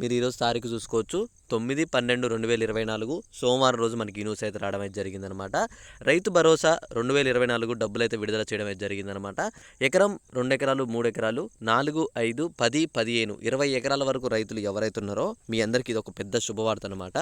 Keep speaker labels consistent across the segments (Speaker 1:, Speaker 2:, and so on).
Speaker 1: మీరు ఈరోజు తారీఖు చూసుకోవచ్చు. తొమ్మిది పన్నెండు రెండు వేల ఇరవై నాలుగు సోమవారం రోజు మనకి న్యూస్ అయితే రావడం అయితే జరిగిందనమాట. రైతు భరోసా రెండు వేల ఇరవై నాలుగు డబ్బులు అయితే విడుదల చేయడం అయితే జరిగిందనమాట. ఎకరం రెండు ఎకరాలు మూడు ఎకరాలు నాలుగు ఐదు పది పదిహేను ఇరవై ఎకరాల వరకు రైతులు ఎవరైతే ఉన్నారో మీ అందరికీ ఇది ఒక పెద్ద శుభవార్త అనమాట.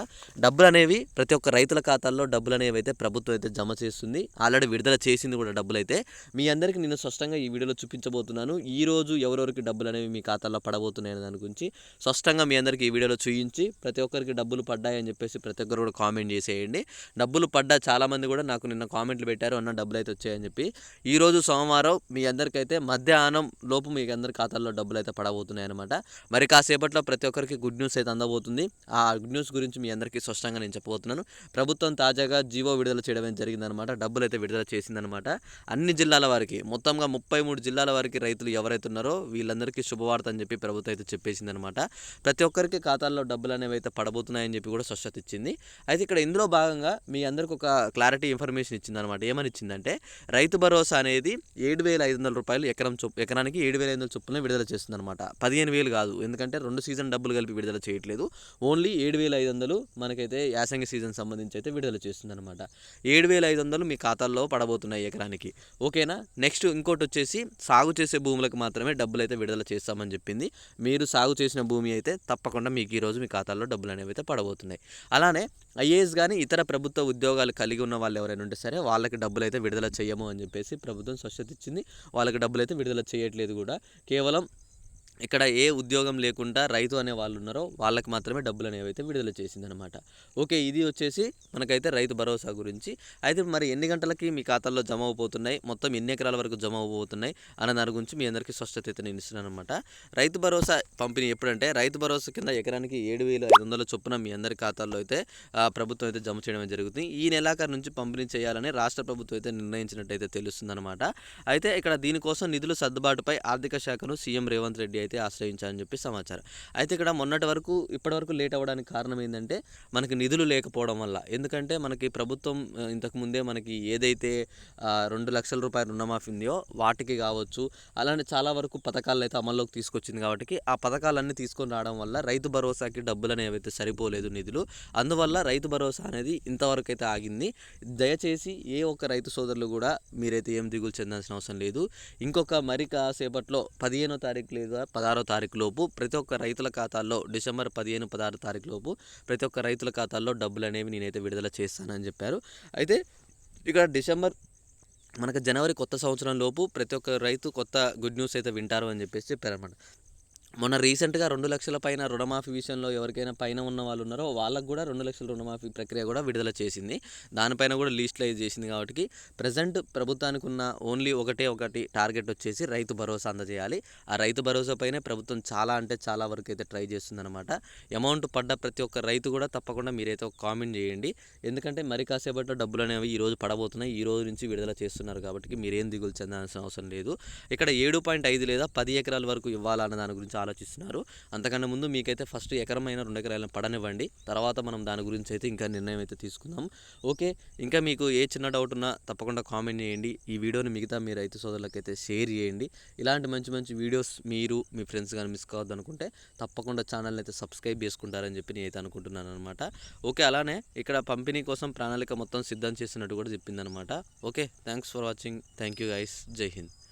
Speaker 1: డబ్బులు అనేవి ప్రతి ఒక్క రైతుల ఖాతాల్లో డబ్బులు అనేవి అయితే ప్రభుత్వం అయితే జమ చేస్తుంది. ఆల్రెడీ విడుదల చేసింది కూడా డబ్బులు అయితే. మీ అందరికీ నేను స్పష్టంగా ఈ వీడియోలో చూపించబోతున్నాను. ఈ రోజు ఎవరెవరికి డబ్బులు అనేవి మీ ఖాతాలో పడబోతున్నాయని దాని గురించి స్పష్టంగా మీ అందరికీ ఈ వీడియోలో చూయించి ప్రతి ఒక్కరికి డబ్బులు పడ్డాయని చెప్పేసి ప్రతి ఒక్కరు కూడా కామెంట్ చేసేయండి. డబ్బులు పడ్డా చాలామంది కూడా నాకు నిన్న కామెంట్లు పెట్టారు అన్న డబ్బులు అయితే వచ్చాయని చెప్పి. ఈ రోజు సోమవారం మీ అందరికైతే మధ్యాహ్నం లోపు మీకు అందరి ఖాతాల్లో డబ్బులు అయితే పడబోతున్నాయి అనమాట మరి కాసేపట్లో ప్రతి ఒక్కరికి గుడ్ న్యూస్ అయితే అందబోతుంది. ఆ గుడ్ న్యూస్ గురించి మీ అందరికీ స్పష్టంగా నేను చెప్పబోతున్నాను. ప్రభుత్వం తాజాగా జీవో విడుదల చేయడం జరిగిందనమాట డబ్బులు అయితే విడుదల చేసిందనమాట అన్ని జిల్లాల వారికి మొత్తంగా ముప్పై మూడు జిల్లాల వారికి రైతులు ఎవరైతే ఉన్నారో వీళ్ళందరికీ శుభవార్త అని చెప్పి ప్రభుత్వం అయితే చెప్పేసిందనమాట ప్రతి ఒక్కరికి ఖాతాల్లో డబ్బులు అనేవి అయితే పడబోతున్నాయని చెప్పి కూడా స్పష్టత ఇచ్చింది. అయితే ఇక్కడ ఇందులో భాగంగా మీ అందరికి ఒక క్లారిటీ ఇన్ఫర్మేషన్ ఇచ్చిందనమాట ఏమని ఇచ్చిందంటే రైతు భరోసా అనేది ఏడు వేల ఐదు వందల రూపాయలు ఎకరం చొప్పు ఎకరానికి ఏడు వేల ఐదు వందల చొప్పున విడుదల చేస్తుందన్నమాట. పదిహేను వేలు కాదు. ఎందుకంటే రెండు సీజన్ డబ్బులు కలిపి విడుదల చేయట్లేదు. ఓన్లీ ఏడు వేల ఐదు వందలు మనకైతే యాసంగి సీజన్ సంబంధించి అయితే విడుదల చేస్తుందన్నమాట. ఏడు వేల ఐదు వందలు మీ ఖాతాల్లో పడబోతున్నాయి ఎకరానికి. ఓకేనా? నెక్స్ట్ ఇంకోటి వచ్చేసి సాగు చేసే భూములకు మాత్రమే డబ్బులు అయితే విడుదల చేస్తామని చెప్పింది. మీరు సాగు చేసిన భూమి అయితే తప్పకుండా మీకు ఈరోజు మీ ఖాతాల్లో డబ్బులు అనేవి అయితే పడబోతున్నాయి. అలానే ఐఏఎస్ కానీ ఇతర ప్రభుత్వ ఉద్యోగాలు కలిగి ఉన్న వాళ్ళు ఎవరైనా ఉంటే సరే వాళ్ళకి డబ్బులు అయితే విడుదల చేయము అని చెప్పేసి ప్రభుత్వం స్వచ్ఛత ఇచ్చింది. వాళ్ళకి డబ్బులు అయితే విడుదల చేయట్లేదు కూడా. కేవలం ఇక్కడ ఏ ఉద్యోగం లేకుండా రైతు అనే వాళ్ళు ఉన్నారో వాళ్ళకి మాత్రమే డబ్బులు అనేవి అయితే విడుదల చేసిందనమాట ఓకే ఇది వచ్చేసి మనకైతే రైతు భరోసా గురించి. అయితే మరి ఎన్ని గంటలకి మీ ఖాతాల్లో జమ అవబోతున్నాయి? మొత్తం ఎన్ని ఎకరాల వరకు జమ అవబోతున్నాయి? అన్న దాని గురించి మీ అందరికీ స్పష్టత అయితే నేను అనమాట రైతు భరోసా పంపిణీ ఎప్పుడంటే రైతు భరోసా కింద ఎకరానికి ఏడు వేల ఐదు వందల చొప్పున మీ అందరి ఖాతాల్లో అయితే ప్రభుత్వం అయితే జమ చేయడం జరుగుతుంది. ఈ నెలాఖరు నుంచి పంపిణీ చేయాలని రాష్ట్ర ప్రభుత్వం అయితే నిర్ణయించినట్టయితే తెలుస్తుందన్నమాట. అయితే ఇక్కడ దీనికోసం నిధుల సర్దుబాటుపై ఆర్థిక శాఖను సీఎం రేవంత్ రెడ్డి అయితే ఆశ్రయించారని చెప్పి సమాచారం. అయితే ఇక్కడ మొన్నటి వరకు ఇప్పటి వరకు లేట్ అవ్వడానికి కారణం ఏంటంటే మనకి నిధులు లేకపోవడం వల్ల. ఎందుకంటే మనకి ప్రభుత్వం ఇంతకుముందే ఇంతకు ముందే మనకి ఏదైతే రెండు లక్షల రూపాయల రుణమాఫీ ఉందో వాటికి కావచ్చు అలానే చాలా వరకు పథకాలు అయితే అమల్లోకి తీసుకొచ్చింది కాబట్టి ఆ పథకాలన్నీ తీసుకొని రావడం వల్ల రైతు భరోసాకి డబ్బులు అనేవి అయితే సరిపోలేదు నిధులు. అందువల్ల రైతు భరోసా అనేది ఇంతవరకు అయితే ఆగింది. దయచేసి ఏ ఒక్క రైతు సోదరులు కూడా మీరైతే ఏం దిగులు చెందాల్సిన అవసరం లేదు. ఇంకొక మరి కాసేపట్లో పదిహేనో తారీఖు లేదా పదహారో తారీఖు లోపు ప్రతి ఒక్క రైతుల ఖాతాల్లో డిసెంబర్ పదిహేను పదహారు తారీఖు లోపు ప్రతి ఒక్క రైతుల ఖాతాల్లో డబ్బులు అనేవి నేనైతే విడుదల చేస్తానని చెప్పారు. అయితే ఇక్కడ డిసెంబర్ మనకు జనవరి కొత్త సంవత్సరం లోపు ప్రతి ఒక్క రైతు కొత్త గుడ్ న్యూస్ అయితే వింటారు అని చెప్పేసి చెప్పారన్నమాట. మొన్న రీసెంట్గా రెండు లక్షల పైన రుణమాఫీ విషయంలో ఎవరికైనా పైన ఉన్న వాళ్ళు ఉన్నారో వాళ్ళకు కూడా రెండు లక్షల రుణమాఫీ ప్రక్రియ కూడా విడుదల చేసింది. దానిపైన కూడా లీస్ట్లైజ్ చేసింది కాబట్టి ప్రజెంట్ ప్రభుత్వానికి ఉన్న ఓన్లీ ఒకటే ఒకటి టార్గెట్ వచ్చేసి రైతు భరోసా అందజేయాలి. ఆ రైతు భరోసా పైనే ప్రభుత్వం చాలా అంటే చాలా వరకు అయితే ట్రై చేస్తుందన్నమాట. అమౌంట్ పడ్డ ప్రతి ఒక్క రైతు కూడా తప్పకుండా మీరైతే ఒక కామెంట్ చేయండి. ఎందుకంటే మరి కాసేపట్లో డబ్బులు అనేవి ఈ రోజు పడబోతున్నాయి. ఈ రోజు నుంచి విడుదల చేస్తున్నారు కాబట్టి మీరేం దిగులు చెందాల్సిన అవసరం లేదు. ఇక్కడ ఏడు పాయింట్ ఐదు లేదా పది ఎకరాల వరకు ఇవ్వాలన్న దాని గురించి ఆలోచిస్తున్నారు. అంతకన్నా ముందు మీకైతే ఫస్ట్ ఎకరమైన రెండు ఎకరాలను పడనివ్వండి. తర్వాత మనం దాని గురించి అయితే ఇంకా నిర్ణయం అయితే తీసుకుందాం. ఓకే ఇంకా మీకు ఏ చిన్న డౌట్ ఉన్నా తప్పకుండా కామెంట్ చేయండి. ఈ వీడియోని మిగతా మీ రైతు సోదరులకైతే షేర్ చేయండి. ఇలాంటి మంచి మంచి వీడియోస్ మీరు మీ ఫ్రెండ్స్ కానీ మిస్ కావద్దు అనుకుంటే తప్పకుండా ఛానల్ని అయితే సబ్స్క్రైబ్ చేసుకుంటారని చెప్పి నేనైతే అనుకుంటున్నాను అనమాట ఓకే అలానే ఇక్కడ పంపిణీ కోసం ప్రణాళిక మొత్తం సిద్ధం చేసినట్టు కూడా చెప్పిందనమాట okay thanks for watching thank you guys Jai Hind